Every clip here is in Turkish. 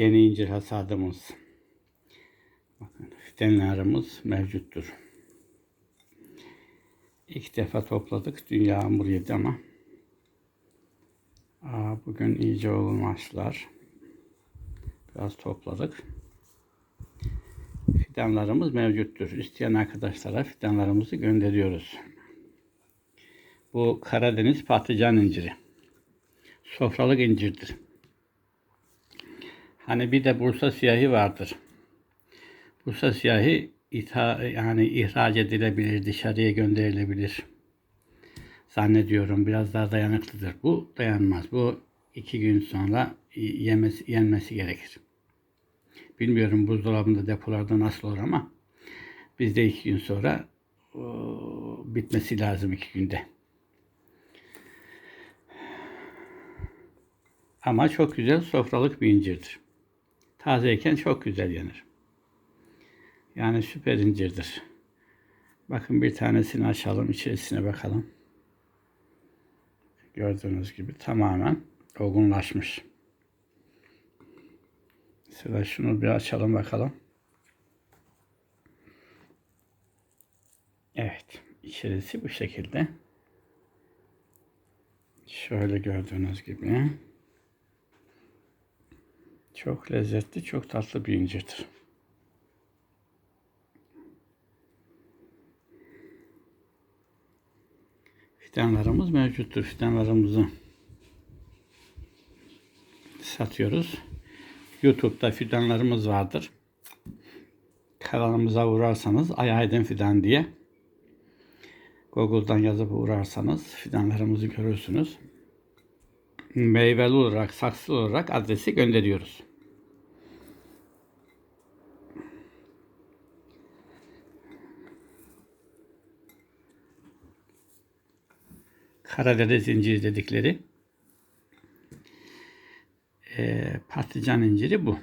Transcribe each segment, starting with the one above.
Yeni incir hasadımız. Bakın fidanlarımız mevcuttur. İlk defa topladık. Dün yağmur yedi ama. Aa, bugün iyice olmazlar. Biraz topladık. Fidanlarımız mevcuttur. İsteyen arkadaşlara fidanlarımızı gönderiyoruz. Bu Karadeniz patlıcan inciri. Sofralık incirdir. Hani bir de Bursa siyahi vardır. Bursa siyahi itha, yani ihraç edilebilir, dışarıya gönderilebilir. Zannediyorum biraz daha dayanıklıdır. Bu dayanmaz. Bu iki gün sonra yemesi, yenmesi gerekir. Bilmiyorum buzdolabında depolarda nasıl olur ama bizde iki gün sonra o, bitmesi lazım iki günde. Ama çok güzel sofralık bir incirdir. Tazeyken çok güzel yenir. Yani süper incirdir. Bakın bir tanesini açalım, içerisine bakalım. Gördüğünüz gibi tamamen olgunlaşmış. Sıra şunu bir açalım bakalım. Evet, içerisi bu şekilde. Şöyle gördüğünüz gibi. Çok lezzetli, çok tatlı bir incirdir. Fidanlarımız mevcuttur. Fidanlarımızı satıyoruz. YouTube'da fidanlarımız vardır. Kanalımıza uğrarsanız Ayaydın Fidan diye Google'dan yazıp uğrarsanız fidanlarımızı görürsünüz. Meyveli olarak, saksı olarak adresi gönderiyoruz. Karadeniz inciri dedikleri e, patlıcan inciri bu.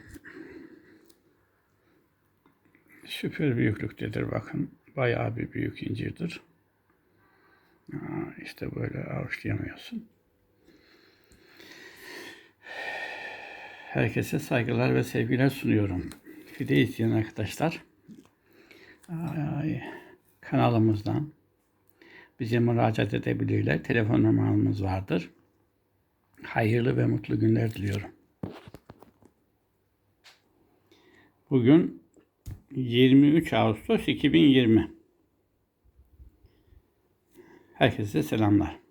Süper büyüklüktedir bakın. Bayağı bir büyük incirdir. Aa, işte böyle avuçlayamıyorsun. Herkese saygılar ve sevgiler sunuyorum. Fide izleyen arkadaşlar ay, kanalımızdan bize müracaat edebilirler. Telefon numaramız vardır. Hayırlı ve mutlu günler diliyorum. Bugün 23 Ağustos 2020. Herkese selamlar.